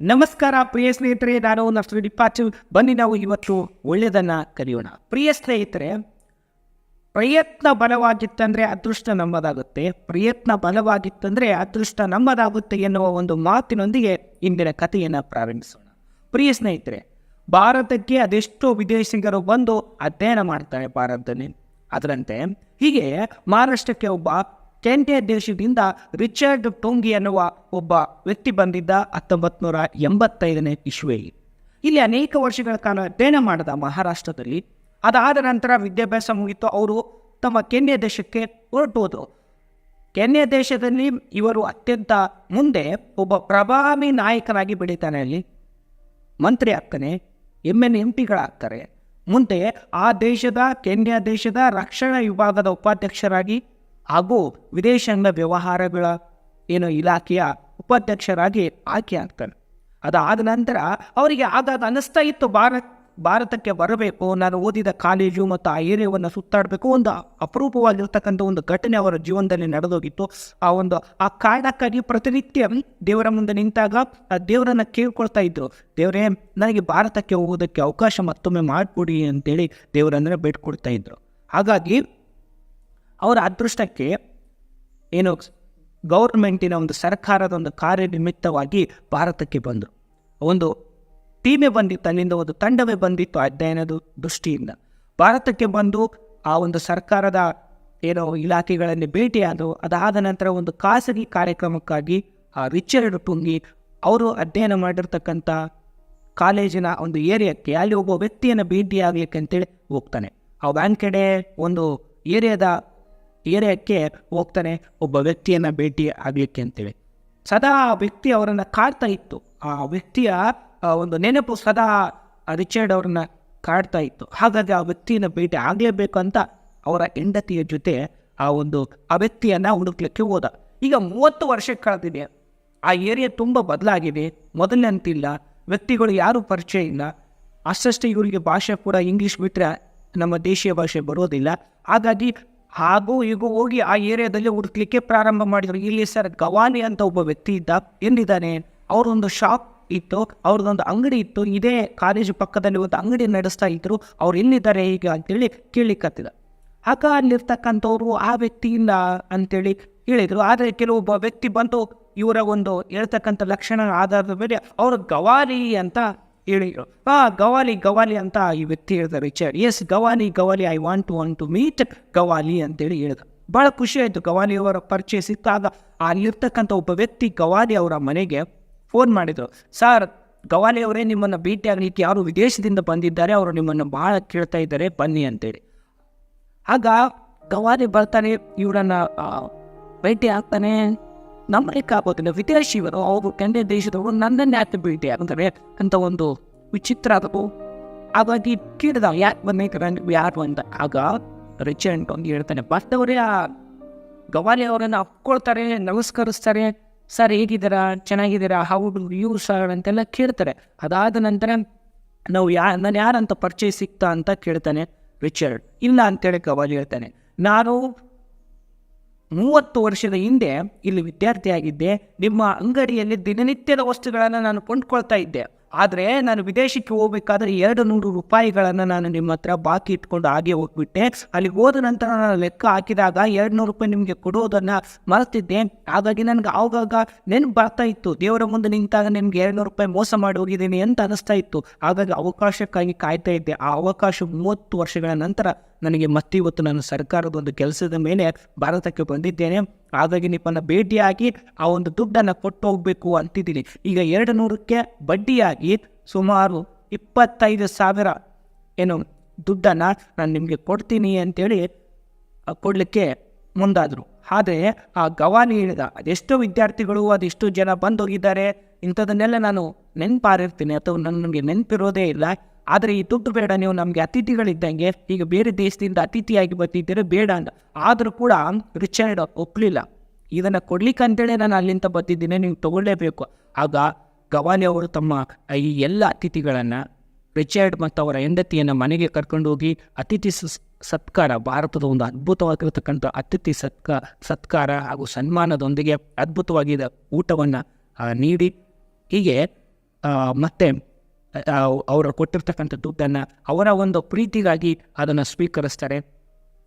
ನಮಸ್ಕಾರ ಪ್ರಿಯ ಸ್ನೇಹಿತರೆ, ನಾನು ನಷ್ಟ ಡಿಪಾಚು ಬನ್ನಿ ನಾವು ಇವತ್ತು ಒಳ್ಳೆಯದನ್ನು ಕಲಿಯೋಣ. ಪ್ರಿಯ ಸ್ನೇಹಿತರೆ, ಪ್ರಯತ್ನ ಬಲವಾಗಿತ್ತಂದರೆ ಅದೃಷ್ಟ ನಮ್ಮದಾಗುತ್ತೆ. ಪ್ರಯತ್ನ ಬಲವಾಗಿತ್ತಂದರೆ ಅದೃಷ್ಟ ನಮ್ಮದಾಗುತ್ತೆ ಎನ್ನುವ ಒಂದು ಮಾತಿನೊಂದಿಗೆ ಇಂದಿನ ಕಥೆಯನ್ನು ಪ್ರಾರಂಭಿಸೋಣ. ಪ್ರಿಯ ಸ್ನೇಹಿತರೆ, ಭಾರತಕ್ಕೆ ಅದೆಷ್ಟೋ ವಿದೇಶಿಗರು ಬಂದು ಅಧ್ಯಯನ ಮಾಡ್ತಾರೆ ಭಾರತದಲ್ಲಿ. ಅದರಂತೆ ಹೀಗೆ ಮಹಾರಾಷ್ಟ್ರಕ್ಕೆ ಒಬ್ಬ ಕೆಂಟೆ ದೇಶದಿಂದ ರಿಚರ್ಡ್ ಟೋಂಗಿ ಅನ್ನುವ ಒಬ್ಬ ವ್ಯಕ್ತಿ ಬಂದಿದ್ದ ಹತ್ತೊಂಬತ್ತು ನೂರ ಎಂಬತ್ತೈದನೇ ಇಸ್ವಿಯಲ್ಲಿ ಇಲ್ಲಿ ಅನೇಕ ವರ್ಷಗಳ ಕಾಲ ಅಧ್ಯಯನ ಮಾಡಿದ ಮಹಾರಾಷ್ಟ್ರದಲ್ಲಿ. ಅದಾದ ನಂತರ ವಿದ್ಯಾಭ್ಯಾಸ ಮುಗಿತು, ಅವರು ತಮ್ಮ ಕೆನ್ಯ ದೇಶಕ್ಕೆ ಹೊರಟೋದು ಕೆನ್ಯ ದೇಶದಲ್ಲಿ ಇವರು ಅತ್ಯಂತ ಮುಂದೆ ಒಬ್ಬ ಪ್ರಭಾವಿ ನಾಯಕನಾಗಿ ಬೆಳೀತಾನೆ. ಅಲ್ಲಿ ಮಂತ್ರಿ ಆಗ್ತಾನೆ ಎಂ ಎನ್ ಎಂ ಪಿಗಳಾಗ್ತಾರೆ ಮುಂದೆ ಆ ದೇಶದ, ಕೆನ್ಯಾ ದೇಶದ ರಕ್ಷಣಾ ವಿಭಾಗದ ಉಪಾಧ್ಯಕ್ಷರಾಗಿ ಹಾಗೂ ವಿದೇಶಾಂಗ ವ್ಯವಹಾರಗಳ ಏನು ಇಲಾಖೆಯ ಉಪಾಧ್ಯಕ್ಷರಾಗಿ ಆಯ್ಕೆ ಆಗ್ತಾನೆ. ಅದಾದ ನಂತರ ಅವರಿಗೆ ಆಗಾಗ ಅನ್ನಿಸ್ತಾ ಇತ್ತು, ಭಾರತ್, ಭಾರತಕ್ಕೆ ಬರಬೇಕು, ನಾನು ಓದಿದ ಕಾಲೇಜು ಮತ್ತು ಆ ಏರಿಯಾವನ್ನು ಸುತ್ತಾಡಬೇಕು ಒಂದು ಅಪರೂಪವಾಗಿರ್ತಕ್ಕಂಥ ಒಂದು ಘಟನೆ ಅವರ ಜೀವನದಲ್ಲಿ ನಡೆದೋಗಿತ್ತು. ಆ ಒಂದು, ಆ ಕಾರಣಕ್ಕಾಗಿ ಪ್ರತಿನಿತ್ಯ ದೇವರ ಮುಂದೆ ನಿಂತಾಗ ಆ ದೇವರನ್ನು ಕೇಳ್ಕೊಳ್ತಾ ಇದ್ದರು ದೇವರೇ, ನನಗೆ ಭಾರತಕ್ಕೆ ಹೋಗೋದಕ್ಕೆ ಅವಕಾಶ ಮತ್ತೊಮ್ಮೆ ಮಾಡಿಕೊಡಿ ಅಂತೇಳಿ ದೇವರನ್ನ ಬೇಡ್ಕೊಡ್ತಾ ಇದ್ರು. ಹಾಗಾಗಿ ಅವರ ಅದೃಷ್ಟಕ್ಕೆ ಏನು ಗೌರ್ಮೆಂಟಿನ ಒಂದು ಸರ್ಕಾರದ ಒಂದು ಕಾರ್ಯನಿಮಿತ್ತವಾಗಿ ಭಾರತಕ್ಕೆ ಬಂದರು. ಒಂದು ಟೀಮೇ ಬಂದಿತ್ತು, ಅಲ್ಲಿಂದ ಒಂದು ತಂಡವೇ ಬಂದಿತ್ತು ಅಧ್ಯಯನದ ದೃಷ್ಟಿಯಿಂದ. ಭಾರತಕ್ಕೆ ಬಂದು ಆ ಒಂದು ಸರ್ಕಾರದ ಏನೋ ಇಲಾಖೆಗಳಲ್ಲಿ ಭೇಟಿಯಾದವು ಅದಾದ ನಂತರ ಒಂದು ಖಾಸಗಿ ಕಾರ್ಯಕ್ರಮಕ್ಕಾಗಿ ಆ ರಿಚರ್ಡ್ ಟುಂಗಿ ಅವರು ಅಧ್ಯಯನ ಮಾಡಿರ್ತಕ್ಕಂಥ ಕಾಲೇಜಿನ ಒಂದು ಏರಿಯಾಕ್ಕೆ, ಅಲ್ಲಿ ಒಬ್ಬ ವ್ಯಕ್ತಿಯನ್ನು ಭೇಟಿಯಾಗಲಿಕ್ಕೆ ಅಂತೇಳಿ ಹೋಗ್ತಾನೆ. ಆ ಬ್ಯಾಂಕ್ ಕಡೆ ಒಂದು ಏರಿಯಾದ ಏರಿಯಾಕ್ಕೆ ಹೋಗ್ತಾನೆ ಒಬ್ಬ ವ್ಯಕ್ತಿಯನ್ನು ಭೇಟಿ ಆಗಲಿಕ್ಕೆ ಅಂತೇಳಿ. ಸದಾ ಆ ವ್ಯಕ್ತಿ ಅವರನ್ನು ಕಾಡ್ತಾ ಇತ್ತು. ಆ ವ್ಯಕ್ತಿಯ ಒಂದು ನೆನಪು ಸದಾ ರಿಚರ್ಡ್ ಅವ್ರನ್ನ ಕಾಡ್ತಾ ಇತ್ತು. ಹಾಗಾಗಿ ಆ ವ್ಯಕ್ತಿಯನ್ನು ಭೇಟಿ ಆಗಲೇಬೇಕು ಅಂತ ಅವರ ಹೆಂಡತಿಯ ಜೊತೆ ಆ ಒಂದು, ಆ ವ್ಯಕ್ತಿಯನ್ನು ಹುಡುಕ್ಲಿಕ್ಕೆ ಹೋದ. ಈಗ ಮೂವತ್ತು ವರ್ಷ ಕಳೆದಿದೆ. ಆ ಏರಿಯಾ ತುಂಬ ಬದಲಾಗಿದೆ. ಮೊದಲಿನಂತಿಲ್ಲ ವ್ಯಕ್ತಿಗಳು ಯಾರೂ ಪರಿಚಯ ಇಲ್ಲ. ಅಷ್ಟಷ್ಟೇ ಇವರಿಗೆ ಭಾಷೆ ಕೂಡ ಇಂಗ್ಲೀಷ್ ಬಿಟ್ಟರೆ ನಮ್ಮ ದೇಶೀಯ ಭಾಷೆ ಬರೋದಿಲ್ಲ. ಹಾಗಾಗಿ ಹಾಗೂ ಈಗ ಹೋಗಿ ಆ ಏರಿಯಾದಲ್ಲಿ ಹುಡುಕ್ಲಿಕ್ಕೆ ಪ್ರಾರಂಭ ಮಾಡಿದರು. ಇಲ್ಲಿ ಸರ್ ಗವಾನಿ ಅಂತ ಒಬ್ಬ ವ್ಯಕ್ತಿ ಇದ್ದ ಎಲ್ಲಿದ್ದಾನೆ ಅವರೊಂದು ಶಾಪ್ ಇತ್ತು ಅವ್ರದ್ದೊಂದು ಅಂಗಡಿ ಇತ್ತು, ಇದೇ ಕಾಲೇಜು ಪಕ್ಕದಲ್ಲಿ ಒಂದು ಅಂಗಡಿ ನಡೆಸ್ತಾ ಇದ್ರು. ಅವ್ರು ಎಲ್ಲಿದ್ದಾರೆ ಈಗ ಅಂತೇಳಿ ಕೇಳಿಕತ್ತಿದ ಆಗ ಅಲ್ಲಿರ್ತಕ್ಕಂಥವ್ರು ಆ ವ್ಯಕ್ತಿಯಿಂದ ಅಂತೇಳಿ ಹೇಳಿದರು. ಆದರೆ ಕೆಲವೊಬ್ಬ ವ್ಯಕ್ತಿ ಬಂದು ಇವರ ಒಂದು ಹೇಳ್ತಕ್ಕಂಥ ಲಕ್ಷಣ ಆಧಾರದ ಮೇಲೆ ಅವರು ಗವಾರಿ ಅಂತ ಹೇಳಿದರು ಆ, ಗವಾಲಿ ಗವಾಲಿ ಅಂತ ಈ ವ್ಯಕ್ತಿ ಹೇಳ್ದ Richard S Gawali Gawali I want to want to meet Gawali ಅಂತೇಳಿ ಹೇಳ್ದ. ಭಾಳ ಖುಷಿ ಆಯಿತು. ಗವಾಲಿ ಅವರ ಪರಿಚಯ ಸಿಕ್ಕಾಗ ಅಲ್ಲಿರ್ತಕ್ಕಂಥ ಒಬ್ಬ ವ್ಯಕ್ತಿ ಗವಾಲಿ ಅವರ ಮನೆಗೆ ಫೋನ್ ಮಾಡಿದರು. ಸರ್ ಗವಾಲಿ ಅವರೇ ನಿಮ್ಮನ್ನು ಭೇಟಿ ಆಗಲಿಕ್ಕೆ ಯಾರು ವಿದೇಶದಿಂದ ಬಂದಿದ್ದಾರೆ, ಅವರು ನಿಮ್ಮನ್ನು ಭಾಳ ಕೇಳ್ತಾ ಇದ್ದಾರೆ, ಬನ್ನಿ ಅಂತೇಳಿ. ಆಗ ಗವಾಲಿ ಬರ್ತಾನೆ, ಇವರನ್ನು ಭೇಟಿ ಆಗ್ತಾನೆ ನಂಬಲಿಕ್ಕೆ ಆಗೋದಿಲ್ಲ ವಿದೇಶಿಯವರು ಅವರು ಕೆಂಡೆ ದೇಶದವರು ನನ್ನನ್ನೇ ಯಾಕೆ ಭೇಟಿ ಅಂತಾರೆ ಅಂತ ಒಂದು ವಿಚಿತ್ರ ಅದು ಹಾಗಾಗಿ ಕೇಳಿದ ಯಾಕೆ ಬಂದೈತೆ ಯಾರು ಅಂತ. ಆಗ ರಿಚರ್ಡ್ ಒಂದು ಹೇಳ್ತಾನೆ ಬಂದವರೇ ಆ ಗವಾಲಿ ಅವರನ್ನು ಅಪ್ಕೊಳ್ತಾರೆ ನಮಸ್ಕರಿಸ್ತಾರೆ. ಸರ್, ಹೇಗಿದ್ದೀರಾ? ಚೆನ್ನಾಗಿದ್ದೀರಾ? ಹೌದು ಯು ಸರ್ ಅಂತೆಲ್ಲ ಕೇಳ್ತಾರೆ. ಅದಾದ ನಂತರ ನಾವು ಯಾ, ನಾನು ಯಾರಂತ ಪರಿಚಯ ಸಿಗ್ತಾ ಅಂತ ಕೇಳ್ತಾನೆ ರಿಚರ್ಡ್. ಇಲ್ಲ ಅಂತೇಳಿ ಗವಾಲಿ ಹೇಳ್ತಾನೆ, ನಾನು ಮೂವತ್ತು ವರ್ಷದ ಹಿಂದೆ ಇಲ್ಲಿ ವಿದ್ಯಾರ್ಥಿಯಾಗಿದ್ದೆ. ನಿಮ್ಮ ಅಂಗಡಿಯಲ್ಲಿ ದಿನನಿತ್ಯದ ವಸ್ತುಗಳನ್ನು ನಾನು ಕೊಂಡ್ಕೊಳ್ತಾ ಇದ್ದೆ. ಆದರೆ ನಾನು ವಿದೇಶಕ್ಕೆ ಹೋಗ್ಬೇಕಾದ್ರೆ ಎರಡು ನೂರು ರೂಪಾಯಿಗಳನ್ನು ನಾನು ನಿಮ್ಮ ಹತ್ರ ಬಾಕಿ ಇಟ್ಕೊಂಡು ಹಾಗೆ ಹೋಗ್ಬಿಟ್ಟೆ. ಅಲ್ಲಿ ಹೋದ ನಂತರ ನಾನು ಲೆಕ್ಕ ಹಾಕಿದಾಗ ಎರಡು ನೂರು ರೂಪಾಯಿ ನಿಮಗೆ ಕೊಡೋದನ್ನು ಮರೆತಿದ್ದೆ. ಹಾಗಾಗಿ ನನಗೆ ಆವಾಗ ನೆನಪು ಬರ್ತಾ ಇತ್ತು. ದೇವರ ಮುಂದೆ ನಿಂತಾಗ ನಿಮ್ಗೆ ಎರಡು ನೂರು ರೂಪಾಯಿ ಮೋಸ ಮಾಡಿ ಹೋಗಿದ್ದೀನಿ ಅಂತ ಅನಿಸ್ತಾ ಇತ್ತು. ಹಾಗಾಗಿ ಅವಕಾಶಕ್ಕಾಗಿ ಕಾಯ್ತಾ ಇದ್ದೆ. ಆ ಅವಕಾಶ ಮೂವತ್ತು ವರ್ಷಗಳ ನಂತರ ನನಗೆ ಮತ್ತೆ ಇವತ್ತು ನಾನು ಸರ್ಕಾರದ ಒಂದು ಕೆಲಸದ ಮೇಲೆ ಭಾರತಕ್ಕೆ ಬಂದಿದ್ದೇನೆ. ಹಾಗಾಗಿ ನಿಮ್ಮನ್ನು ಭೇಟಿಯಾಗಿ ಆ ಒಂದು ದುಡ್ಡನ್ನು ಕೊಟ್ಟು ಹೋಗಬೇಕು ಅಂತಿದ್ದೀನಿ. ಈಗ ಎರಡು ನೂರಕ್ಕೆ ಬಡ್ಡಿಯಾಗಿ ಸುಮಾರು ಇಪ್ಪತ್ತೈದು ಸಾವಿರ ಏನು ದುಡ್ಡನ್ನು ನಾನು ನಿಮಗೆ ಕೊಡ್ತೀನಿ ಅಂತೇಳಿ ಕೊಡಲಿಕ್ಕೆ ಮುಂದಾದರು. ಆದರೆ ಆ ಗವಾನಿ ಹೇಳಿದ, ಅದೆಷ್ಟೋ ವಿದ್ಯಾರ್ಥಿಗಳು, ಅದೆಷ್ಟು ಜನ ಬಂದೋಗಿದ್ದಾರೆ. ಇಂಥದನ್ನೆಲ್ಲ ನಾನು ನೆನಪಾರಿರ್ತೀನಿ. ಅಥವಾ ನನಗೆ ನೆನಪಿರೋದೇ ಇಲ್ಲ. ಆದರೆ ಈ ದುಡ್ಡು ಬೇಡ, ನೀವು ನಮಗೆ ಅತಿಥಿಗಳಿದ್ದಂಗೆ ಈಗ ಬೇರೆ ದೇಶದಿಂದ ಅತಿಥಿಯಾಗಿ ಬರ್ತಿದ್ದೀರ, ಬೇಡ ಅಂತ. ಆದರೂ ಕೂಡ ರಿಚರ್ಡ್ ಒಪ್ಪಲಿಲ್ಲ ಇದನ್ನು ಕೊಡ್ಲಿಕ್ಕೆ ಅಂತೇಳಿ ನಾನು ಅಲ್ಲಿಂದ ಬರ್ತಿದ್ದೀನಿ, ನೀವು ತಗೊಳ್ಳೇಬೇಕು. ಆಗ ಗವಾನಿ ಅವರು ತಮ್ಮ ಈ ಎಲ್ಲ ಅತಿಥಿಗಳನ್ನು ರಿಚರ್ಡ್ ಮತ್ತು ಅವರ ಹೆಂಡತಿಯನ್ನು ಮನೆಗೆ ಕರ್ಕೊಂಡು ಹೋಗಿ ಅತಿಥಿ ಸತ್ಕಾರ, ಭಾರತದ ಒಂದು ಅದ್ಭುತವಾಗಿರತಕ್ಕಂಥ ಅತಿಥಿ ಸತ್ಕ, ಸತ್ಕಾರ ಹಾಗೂ ಸನ್ಮಾನದೊಂದಿಗೆ ಅದ್ಭುತವಾಗಿದ್ದ ಊಟವನ್ನು ನೀಡಿ. ಹೀಗೆ ಮತ್ತೆ ಅವರು ಕೊಟ್ಟಿರ್ತಕ್ಕಂಥ ದುಡ್ಡನ್ನು ಅವರ ಒಂದು ಪ್ರೀತಿಗಾಗಿ ಅದನ್ನು ಸ್ವೀಕರಿಸ್ತಾರೆ.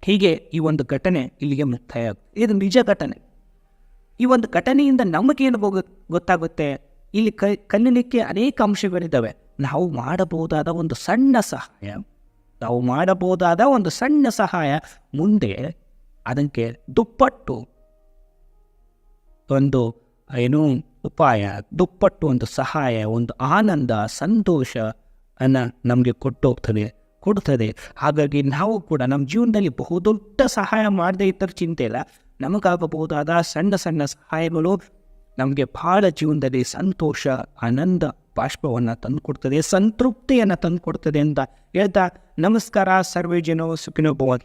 ಹೀಗೆ ಈ ಒಂದು ಘಟನೆ ಇಲ್ಲಿಗೆ ಮುಕ್ತಾಯ. ಇದು ನಿಜ ಘಟನೆ. ಈ ಒಂದು ಘಟನೆಯಿಂದ ನಮಗೇನು ಗೊತ್ತಾಗುತ್ತೆ? ಇಲ್ಲಿ ಕಲೀಲಿಕ್ಕೆ ಅನೇಕ ಅಂಶಗಳಿದ್ದಾವೆ. ನಾವು ಮಾಡಬಹುದಾದ ಒಂದು ಸಣ್ಣ ಸಹಾಯ. ನಾವು ಮಾಡಬಹುದಾದ ಒಂದು ಸಣ್ಣ ಸಹಾಯ ಮುಂದೆ ಅದಕ್ಕೆ ದುಪ್ಪಟ್ಟು. ಒಂದು, ಏನು ಉಪಾಯ, ದುಪ್ಪಟ್ಟು ಒಂದು ಸಹಾಯ, ಒಂದು ಆನಂದ, ಸಂತೋಷ ಅನ್ನ ನಮಗೆ ಕೊಟ್ಟೋಗ್ತದೆ, ಕೊಡ್ತದೆ. ಹಾಗಾಗಿ ನಾವು ಕೂಡ ನಮ್ಮ ಜೀವನದಲ್ಲಿ ಬಹುದೊಡ್ಡ ಸಹಾಯ ಮಾಡದೇ ಇದ್ದರೂ ಚಿಂತೆ ಇಲ್ಲ. ನಮಗಾಗಬಹುದಾದ ಸಣ್ಣ ಸಣ್ಣ ಸಹಾಯಗಳು ನಮಗೆ ಭಾಳ ಜೀವನದಲ್ಲಿ ಸಂತೋಷ, ಆನಂದ ಬಾಷ್ಪವನ್ನು ತಂದುಕೊಡ್ತದೆ, ಸಂತೃಪ್ತಿಯನ್ನು ತಂದುಕೊಡ್ತದೆ ಅಂತ ಹೇಳ್ತಾ ನಮಸ್ಕಾರ ಸರ್ವೇ ಜನೋ ಸುಖಿನೋ ಭವಂತು.